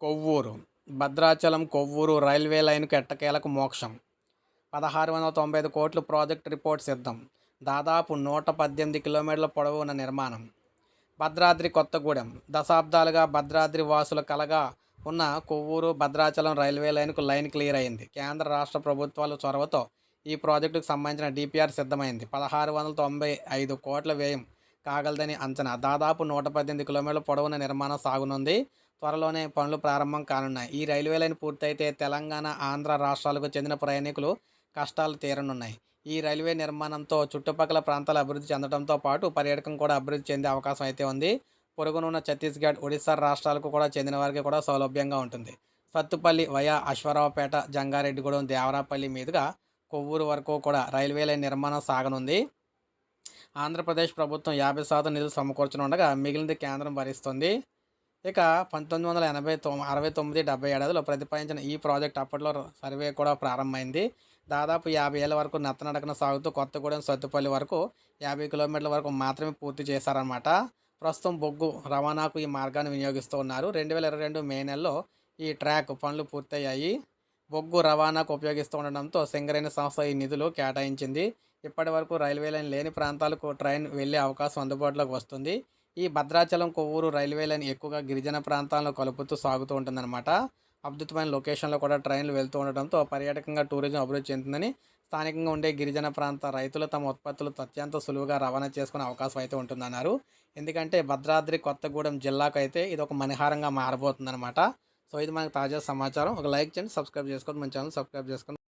Kovvur. Bhadrachalam Kovvur railway లైన్కు ఎట్టకేలకు మోక్షం. పదహారు వందల తొంభై ఐదు కోట్లు ప్రాజెక్ట్ రిపోర్ట్ సిద్ధం. దాదాపు నూట పద్దెనిమిది కిలోమీటర్ల పొడవు ఉన్న నిర్మాణం. భద్రాద్రి కొత్తగూడెం. దశాబ్దాలుగా భద్రాద్రి వాసుల కలగా ఉన్న కొవ్వూరు భద్రాచలం రైల్వే లైన్కు లైన్ క్లియర్ అయింది. కేంద్ర రాష్ట్ర ప్రభుత్వాల చొరవతో ఈ ప్రాజెక్టుకు సంబంధించిన డిపిఆర్ సిద్ధమైంది. పదహారు వందల తొంభై ఐదు కోట్ల వ్యయం కాగలదని అంచనా. దాదాపు నూట పద్దెనిమిది కిలోమీటర్ల పొడవున నిర్మాణం సాగునుంది. త్వరలోనే పనులు ప్రారంభం కానున్నాయి. ఈ రైల్వే లైన్ పూర్తయితే తెలంగాణ ఆంధ్ర రాష్ట్రాలకు చెందిన ప్రయాణికులు కష్టాలు తీరనున్నాయి. ఈ రైల్వే నిర్మాణంతో చుట్టుపక్కల ప్రాంతాలు అభివృద్ధి చెందడంతో పాటు పర్యాటకం కూడా అభివృద్ధి చెందే అవకాశం అయితే ఉంది. పొరుగునున్న ఛత్తీస్గఢ్ ఒడిశా రాష్ట్రాలకు కూడా చెందిన వారికి కూడా సౌలభ్యంగా ఉంటుంది. సత్తుపల్లి వయా అశ్వరావుపేట జంగారెడ్డిగూడెం దేవరాపల్లి మీదుగా కొవ్వూరు వరకు కూడా రైల్వే లైన్ నిర్మాణం సాగనుంది. ఆంధ్రప్రదేశ్ ప్రభుత్వం యాభై శాతం నిధులు సమకూర్చనుండగా మిగిలినది కేంద్రం భరిస్తుంది. ఇక పంతొమ్మిది వందల ఎనభై తొమ్మిది అరవై తొమ్మిది డెబ్బై ఏడాదిలో ప్రతిపాదించిన ఈ ప్రాజెక్ట్ అప్పట్లో సర్వే కూడా ప్రారంభమైంది. దాదాపు యాభై ఏళ్ళ వరకు నత్తనడకన సాగుతూ కొత్తగూడెం సత్తుపల్లి వరకు యాభై కిలోమీటర్ల వరకు మాత్రమే పూర్తి చేశారన్నమాట. ప్రస్తుతం బొగ్గు రవాణాకు ఈ మార్గాన్ని వినియోగిస్తూ ఉన్నారు. రెండు వేల ఇరవై రెండు మే నెలలో ఈ ట్రాక్ పనులు పూర్తయ్యాయి. బొగ్గు రవాణాకు ఉపయోగిస్తూ ఉండడంతో సింగరేణ సంస్థ ఈ నిధులు కేటాయించింది. ఇప్పటి వరకు రైల్వే లైన్ లేని ప్రాంతాలకు ట్రైన్ వెళ్ళే అవకాశం అందుబాటులోకి వస్తుంది. ఈ భద్రాచలం కొవ్వూరు రైల్వే లైన్ ఎక్కువగా గిరిజన ప్రాంతాలను కలుపుతూ సాగుతూ ఉంటుందన్నమాట. అద్భుతమైన లొకేషన్లో కూడా ట్రైన్లు వెళ్తూ ఉండడంతో పర్యాటకంగా టూరిజం అభివృద్ధి చెందుతుందని స్థానికంగా ఉండే గిరిజన ప్రాంత రైతులు తమ ఉత్పత్తులు అత్యంత సులువుగా రవాణా చేసుకునే అవకాశం అయితే ఉంటుందన్నారు. ఎందుకంటే భద్రాద్రి కొత్తగూడెం జిల్లాకు అయితే ఇది ఒక మణిహారంగా మారబోతుందన్నమాట. సో ఇది మనకు తాజా సమాచారం ఒక లైక్ చేయండి సబ్స్క్రైబ్ చేసుకోండి మన ఛానల్ సబ్స్క్రైబ్ చేసుకోండి